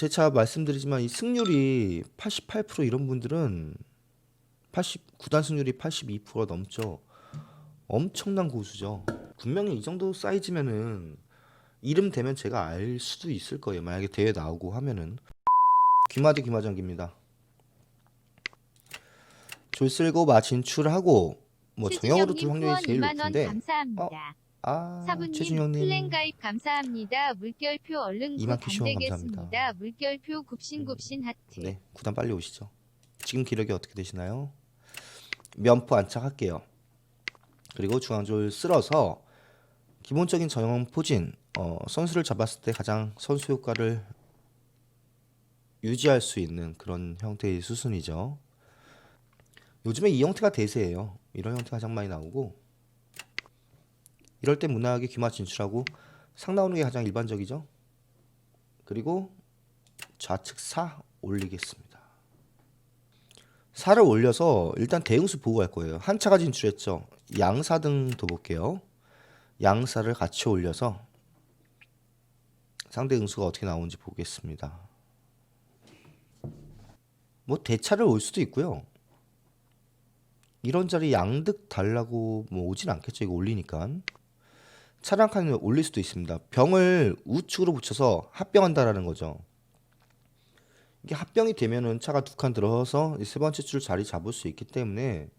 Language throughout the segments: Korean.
재차 말씀드리지만 이 승률이 88% 이런 분들은 80 구단 승률이 82%가 넘죠. 엄청난 고수죠. 분명히 이 정도 사이즈면은 이름 되면 제가 알 수도 있을 거예요. 만약에 대회 나오고 하면은 귀마대 귀마장기입니다. 졸 쓸고 마 진출하고 뭐 정형으로 둘 확률이 제일 2만 원 높은데 감사합니다. 아 사부님 최준 형님 플랜 가입 감사합니다. 물결표 얼른 곧 2만 큐 시원 안되겠습니다. 감사합니다. 물결표 굽신굽신 하트. 네, 구단 빨리 오시죠. 지금 기력이 어떻게 되시나요? 면포 안착할게요. 그리고 중앙줄 쓸어서 기본적인 전용 포진 어, 선수를 잡았을 때 가장 선수 효과를 유지할 수 있는 그런 형태의 수순이죠. 요즘에 이 형태가 대세예요. 이런 형태가 가장 많이 나오고 이럴 때 무난하게 귀마 진출하고 상 나오는 게 가장 일반적이죠. 그리고 좌측 사 올리겠습니다. 사를 올려서 일단 대응수 보고 갈 거예요. 한 차가 진출했죠. 양사등 둬볼게요. 양사를 같이 올려서 상대 응수가 어떻게 나오는지 보겠습니다. 뭐 대차를 올 수도 있고요. 이런 자리 양득 달라고 뭐 오진 않겠죠. 이거 올리니까. 차량 칸을 올릴 수도 있습니다. 병을 우측으로 붙여서 합병한다라는 거죠. 이게 합병이 되면은 차가 두 칸 들어서 이세 번째 줄 자리 잡을 수 있기 때문에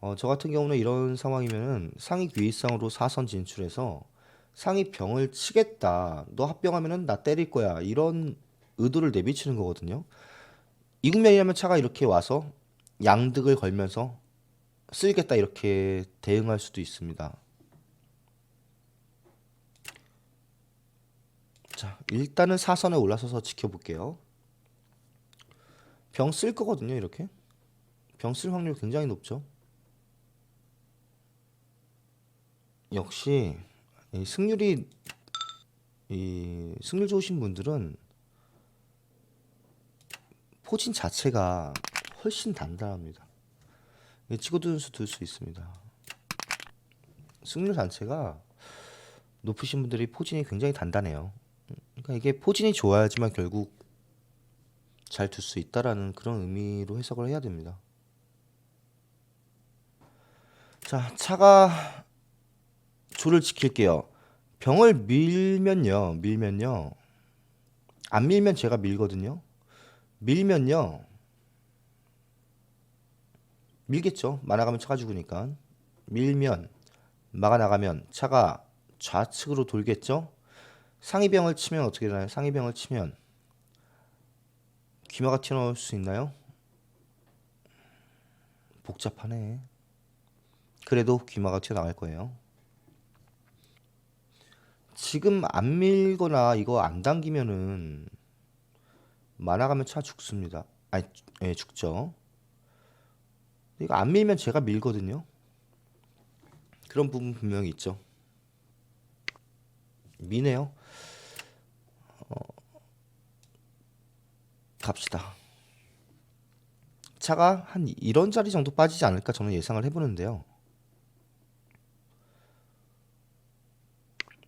어, 저 같은 경우는 이런 상황이면은 상위 귀의상으로 사선 진출해서 상위 병을 치겠다. 너 합병하면은 나 때릴 거야. 이런 의도를 내비치는 거거든요. 이 국면이라면 차가 이렇게 와서 양득을 걸면서 쓸겠다 이렇게 대응할 수도 있습니다. 자, 일단은 사선에 올라서서 지켜볼게요. 병 쓸 거거든요, 이렇게. 병 쓸 확률 굉장히 높죠. 역시 이 승률이 이 승률 좋으신 분들은 포진 자체가 훨씬 단단합니다. 이 치고드는 수 들 수 있습니다. 승률 자체가 높으신 분들이 포진이 굉장히 단단해요. 그러니까 이게 포진이 좋아야지만 결국 잘 둘 수 있다라는 그런 의미로 해석을 해야 됩니다. 자, 차가 조를 지킬게요. 병을 밀면요, 밀면요. 안 밀면 제가 밀거든요. 밀면요. 밀겠죠. 막아가면 차가 죽으니까. 밀면 막아 나가면 차가 좌측으로 돌겠죠. 상위병을 치면 어떻게 되나요? 상위병을 치면 귀마가 튀어나올 수 있나요? 복잡하네. 그래도 귀마가 튀어나갈 거예요. 지금 안 밀거나 이거 안 당기면은 만화가면 차 죽습니다. 아니, 예, 죽죠. 이거 안 밀면 제가 밀거든요. 그런 부분 분명히 있죠. 미네요. 갑시다. 차가 한 이런 자리 정도 빠지지 않을까 저는 예상을 해보는데요.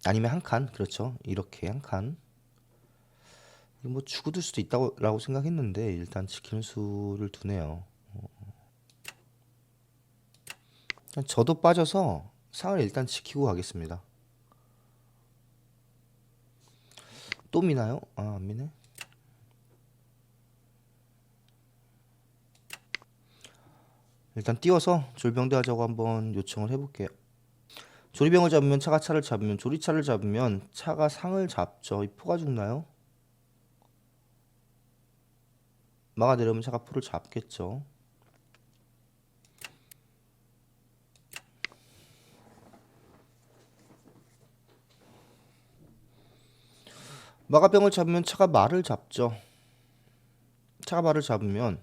아니면 한 칸, 그렇죠. 이렇게 한 칸. 뭐 죽어들 수도 있다고 생각했는데 일단 지키는 수를 두네요. 어. 저도 빠져서 상을 일단 지키고 가겠습니다. 또 미나요? 아, 안 미네. 일단 띄워서 졸병대 하자고 한번 요청을 해볼게요. 조리병을 잡으면 차가 차를 잡으면 조리차를 잡으면 차가 상을 잡죠. 이 포가 죽나요? 막아 내려오면 차가 포를 잡겠죠. 마가병을 잡으면 차가 말을 잡죠. 차가 말을 잡으면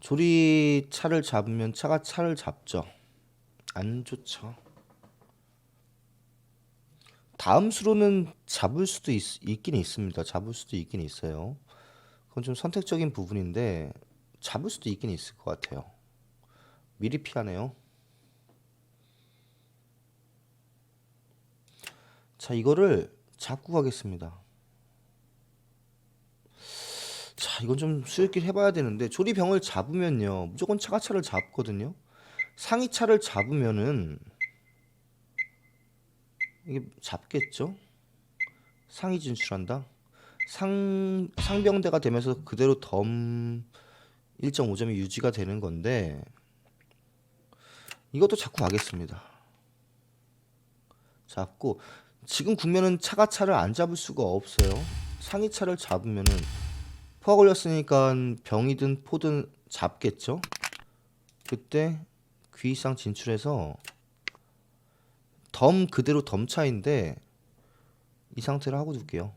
조리차를 잡으면 차가 차를 잡죠. 안 좋죠. 다음 수로는 잡을 수도 있, 있긴 있습니다. 잡을 수도 있긴 있어요. 그건 좀 선택적인 부분인데 잡을 수도 있긴 있을 것 같아요. 미리 피하네요. 자, 이거를 잡고 가겠습니다. 자, 이건 좀 수익길 해봐야 되는데 조리병을 잡으면요 무조건 차가차를 잡거든요. 상위차를 잡으면은 이게 잡겠죠? 상위 진출한다. 상 상병대가 되면서 그대로 덤 1.5점이 유지가 되는 건데 이것도 자꾸 가겠습니다. 잡고 지금 국면은 차가 차를 안 잡을 수가 없어요. 상위 차를 잡으면은 포가 걸렸으니까 병이든 포든 잡겠죠. 그때 귀이상 진출해서 덤 그대로 덤 차인데 이 상태로 하고 둘게요.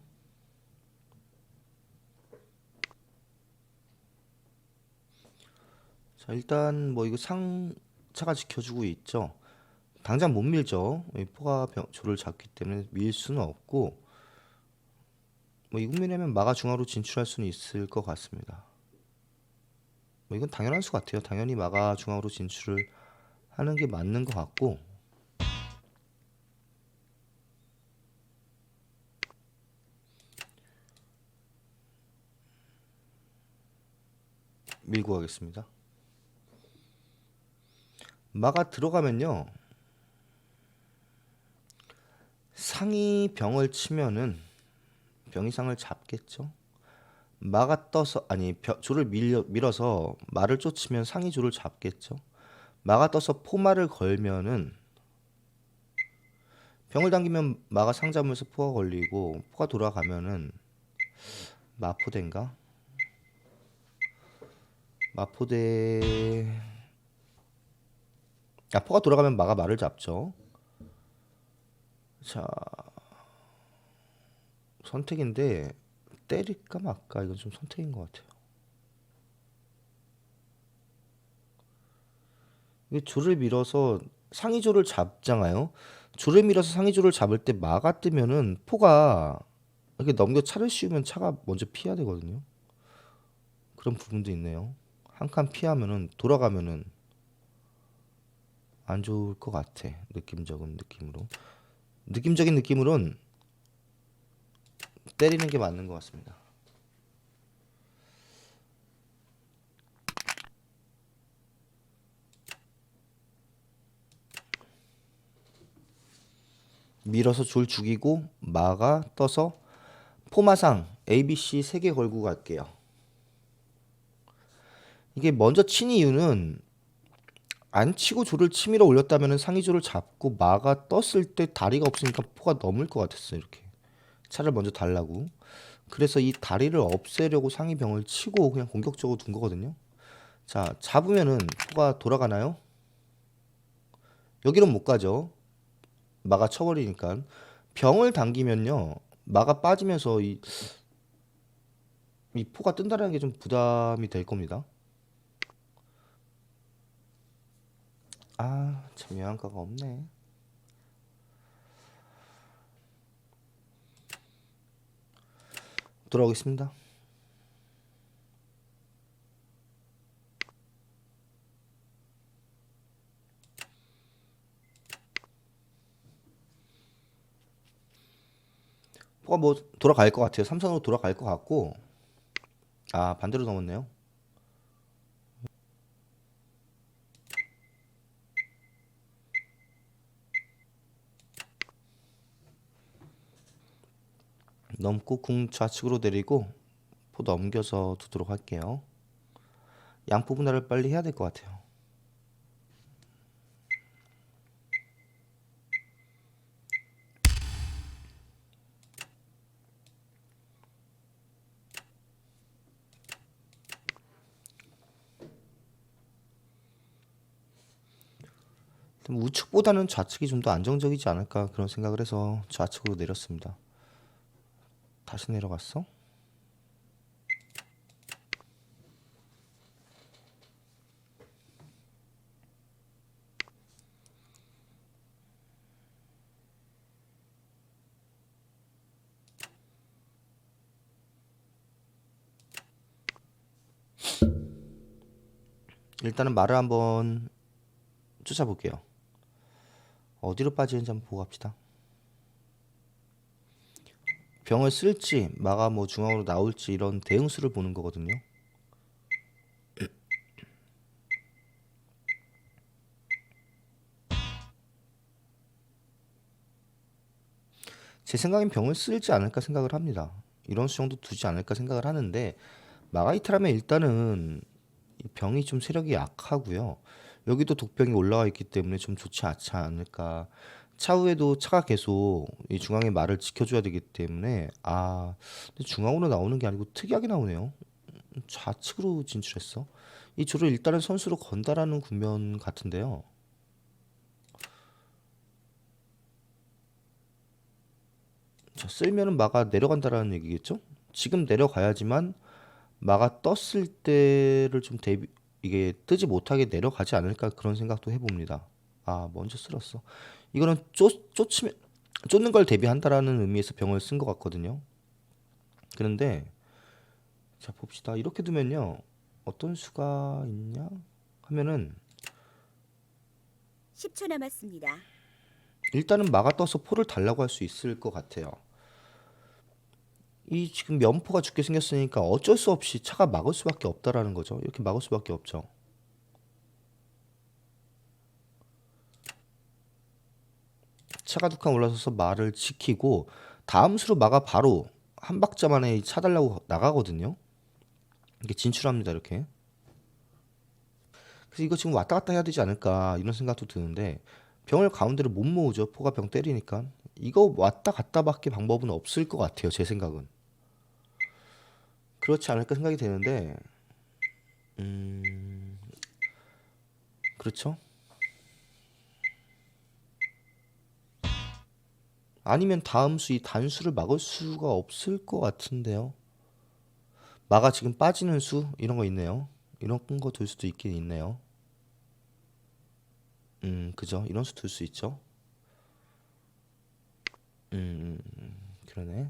자 일단 뭐 이거 상차가 지켜주고 있죠. 당장 못 밀죠. 이 포가 병, 조를 잡기 때문에 밀 수는 없고 뭐 이국민이면 마가 중앙으로 진출할 수는 있을 것 같습니다. 뭐 이건 당연한 수 같아요. 당연히 마가 중앙으로 진출을 하는 게 맞는 것 같고 밀고 가겠습니다. 마가 들어가면요. 상이 병을 치면은 병이상을 잡겠죠. 마가 떠서 아니 벼- 조를 밀려, 밀어서 마를 쫓으면 상이 조를 잡겠죠. 마가 떠서 포마를 걸면은 병을 당기면 마가 상 잡으면서 포가 걸리고 포가 돌아가면은 마포대인가? 마포대 아 포가 돌아가면 마가 말을 잡죠. 자 선택인데 때릴까 말까 이건 좀 선택인 것 같아요. 이게 조를 밀어서 상위조를 잡잖아요. 조를 밀어서 상위조를 잡을 때 마가 뜨면은 포가 이렇게 넘겨 차를 씌우면 차가 먼저 피해야 되거든요. 그런 부분도 있네요. 한 칸 피하면은 돌아가면은 안 좋을 것 같아. 느낌적인 느낌으로. 느낌적인 느낌으론 때리는 게 맞는 것 같습니다. 밀어서 줄 죽이고 마가 떠서 포마상 ABC 세개 걸고 갈게요. 이게 먼저 친 이유는 안 치고 조를 치밀어 올렸다면 상위조를 잡고 마가 떴을 때 다리가 없으니까 포가 넘을 것 같았어요 이렇게 차를 먼저 달라고. 그래서 이 다리를 없애려고 상위병을 치고 그냥 공격적으로 둔 거거든요. 자 잡으면은 포가 돌아가나요? 여기는 못 가죠. 마가 쳐버리니까. 병을 당기면요 마가 빠지면서 이, 이 포가 뜬다는 게 좀 부담이 될 겁니다. 아, 참 영양가가 없네. 돌아오겠습니다. 뭐가 뭐 돌아갈 것 같아요. 삼성으로 돌아갈 것 같고 아 반대로 넘었네요. 넘고 궁 좌측으로 내리고 포 넘겨서 두도록 할게요. 양포 분할을 빨리 해야 될 것 같아요. 좀 우측보다는 좌측이 좀 더 안정적이지 않을까 그런 생각을 해서 좌측으로 내렸습니다. 다시 내려갔어? 일단은 말을 한번 쫓아볼게요. 어디로 빠지는지 한번 보고 갑시다. 병을 쓸지 마가 뭐 중앙으로 나올지 이런 대응수를 보는 거거든요. 제 생각엔 병을 쓸지 않을까 생각을 합니다. 이런 수 정도 두지 않을까 생각을 하는데 마가이트라면 일단은 이 병이 좀 세력이 약하고요. 여기도 독병이 올라와 있기 때문에 좀 좋지 않지 않을까. 차후에도 차가 계속 이 중앙의 말을 지켜줘야 되기 때문에 아 중앙으로 나오는 게 아니고 특이하게 나오네요. 좌측으로 진출했어. 이 조를 일단은 선수로 건다라는 국면 같은데요. 자, 쓸면은 마가 내려간다라는 얘기겠죠? 지금 내려가야지만 마가 떴을 때를 좀 대비 이게 뜨지 못하게 내려가지 않을까 그런 생각도 해봅니다. 아 먼저 쓸었어. 이거는 쫓 쫓으면 쫓는 걸 대비한다라는 의미에서 병을 쓴 것 같거든요. 그런데 자 봅시다. 이렇게 두면요 어떤 수가 있냐 하면은 10초 남았습니다. 일단은 마가 떠서 포를 달라고 할 수 있을 것 같아요. 이 지금 면포가 죽게 생겼으니까 어쩔 수 없이 차가 막을 수밖에 없다라는 거죠. 이렇게 막을 수밖에 없죠. 차가 두 칸 올라서서 말을 지키고 다음 수로 마가 바로 한 박자 만에 차 달라고 나가거든요. 이렇게 진출합니다. 이렇게. 그래서 이거 지금 왔다 갔다 해야 되지 않을까 이런 생각도 드는데 병을 가운데로 못 모으죠. 포가 병 때리니까. 이거 왔다 갔다밖에 방법은 없을 것 같아요. 제 생각은. 그렇지 않을까 생각이 되는데, 음, 그렇죠? 아니면 다음 수 이 단수를 막을 수가 없을 것 같은데요. 마가 지금 빠지는 수 이런 거 있네요. 이런 거 둘 수도 있긴 있네요. 음, 그죠? 이런 수 둘 수 있죠. 음, 음, 음, 그러네.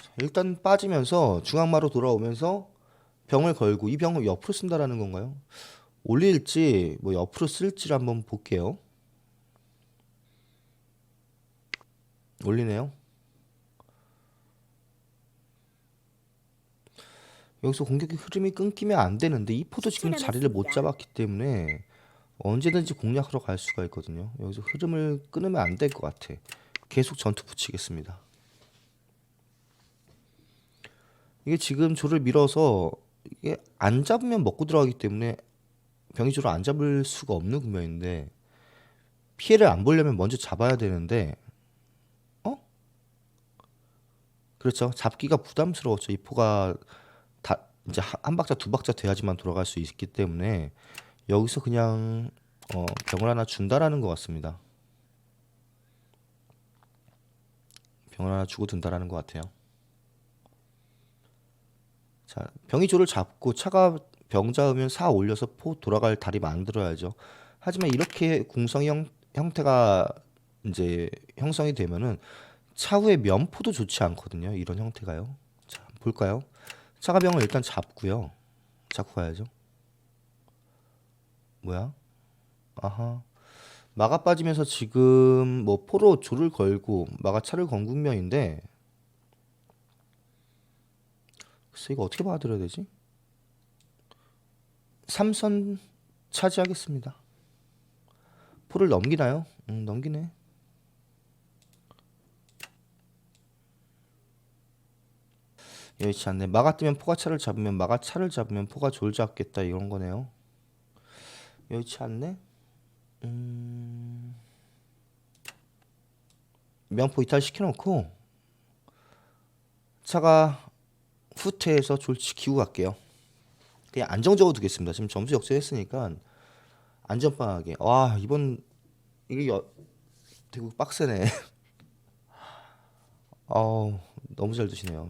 자, 일단 빠지면서 중앙마로 돌아오면서 병을 걸고 이 병을 옆으로 쓴다라는 건가요? 올릴지 뭐 옆으로 쓸지 를 한번 볼게요. 올리네요. 여기서 공격의 흐름이 끊기면 안 되는데 이 포도 지금 자리를 못. 잡았기 때문에 언제든지 공략하러 갈 수가 있거든요. 여기서 흐름을 끊으면 안 될 것 같아. 계속 전투 붙이겠습니다. 이게 지금 조를 밀어서 이게 안 잡으면 먹고 들어가기 때문에 병이 조를 안 잡을 수가 없는 국면인데 피해를 안 보려면 먼저 잡아야 되는데 어? 그렇죠. 잡기가 부담스러웠죠. 이 포가 다 이제 한- 한 박자 두 박자 돼야지만 돌아갈 수 있기 때문에 여기서 그냥 어, 병을 하나 준다라는 것 같습니다. 병을 하나 주고 든다라는 것 같아요. 자, 병이 조를 잡고 차가 병 잡으면 사 올려서 포 돌아갈 다리 만들어야죠. 하지만 이렇게 궁성 형, 형태가 이제 형성이 되면은 차후에 면포도 좋지 않거든요. 이런 형태가요. 자, 볼까요? 차가 병을 일단 잡고요. 잡고 가야죠. 뭐야? 아하. 마가 빠지면서 지금 뭐 포로 조를 걸고 마가 차를 건 국면인데 글쎄 이거 어떻게 받아들여야 되지? 삼선 차지하겠습니다. 포를 넘기나요? 음, 넘기네. 여의치 않네. 마가 뜨면 포가 차를 잡으면 마가 차를 잡으면 포가 졸 잡겠다 이런 거네요. 여의치 않네. 음... 명포 이탈 시켜놓고 차가 후퇴해서 졸지 기고 갈게요. 그냥 안정적으로 두겠습니다. 지금 점수 역전했으니까 안전빵하게. 와 이번 이게 여... 되게 빡세네. 어우 너무 잘 드시네요.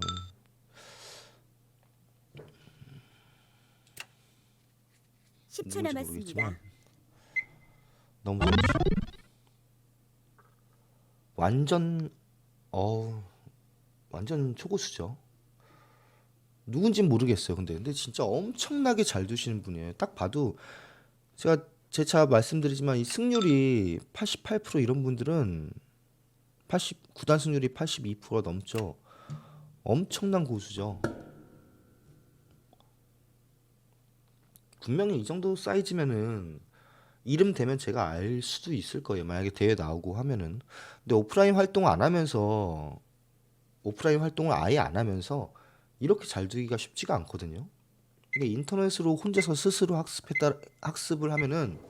10초 누군지 남았습니다. 너무 잘 드시네. 완전 어 완전 초고수죠. 누군진 모르겠어요. 근데 근데 진짜 엄청나게 잘 두시는 분이에요. 딱 봐도 제가 제 차 말씀드리지만 이 승률이 88% 이런 분들은 80 구단 승률이 82%가 넘죠. 엄청난 고수죠. 분명히 이 정도 사이즈면은 이름 되면 제가 알 수도 있을 거예요. 만약에 대회 나오고 하면은. 근데 오프라인 활동 안 하면서 오프라인 활동을 아예 안 하면서 이렇게 잘 되기가 쉽지가 않거든요. 이게 인터넷으로 혼자서 스스로 학습했다 학습을 하면은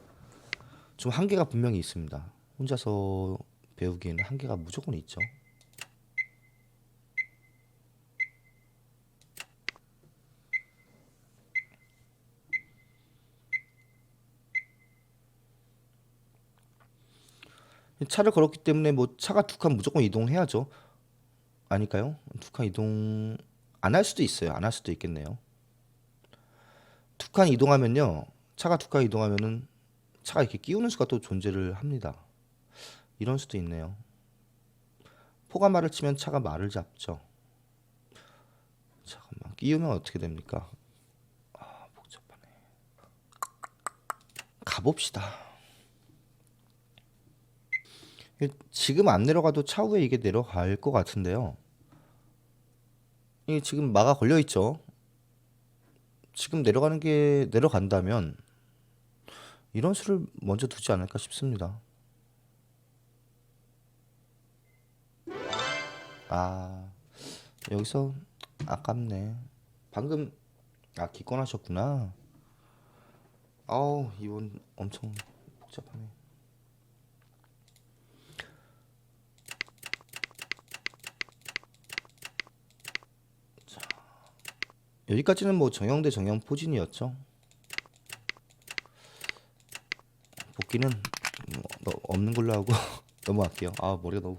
좀 한계가 분명히 있습니다. 혼자서 배우기에는 한계가 무조건 있죠. 차를 걸었기 때문에 뭐 차가 두 칸 무조건 이동해야죠. 아닐까요? 두 칸 이동 안 할 수도 있어요. 안 할 수도 있겠네요. 두 칸 이동하면요. 차가 두 칸 이동하면은 차가 이렇게 끼우는 수가 또 존재를 합니다. 이런 수도 있네요. 포가 말을 치면 차가 말을 잡죠. 잠깐만 끼우면 어떻게 됩니까? 아 복잡하네. 가봅시다. 지금 안 내려가도 차후에 이게 내려갈 것 같은데요. 이게 지금 마가 걸려 있죠. 지금 내려가는 게 내려간다면 이런 수를 먼저 두지 않을까 싶습니다. 아 여기서 아깝네. 방금 아 기권하셨구나. 아우 이번 엄청 복잡하네. 여기까지는 뭐 정형 대 정형 포진이었죠. 복귀는 뭐 너- 없는 걸로 하고 넘어갈게요. 아 머리가 너무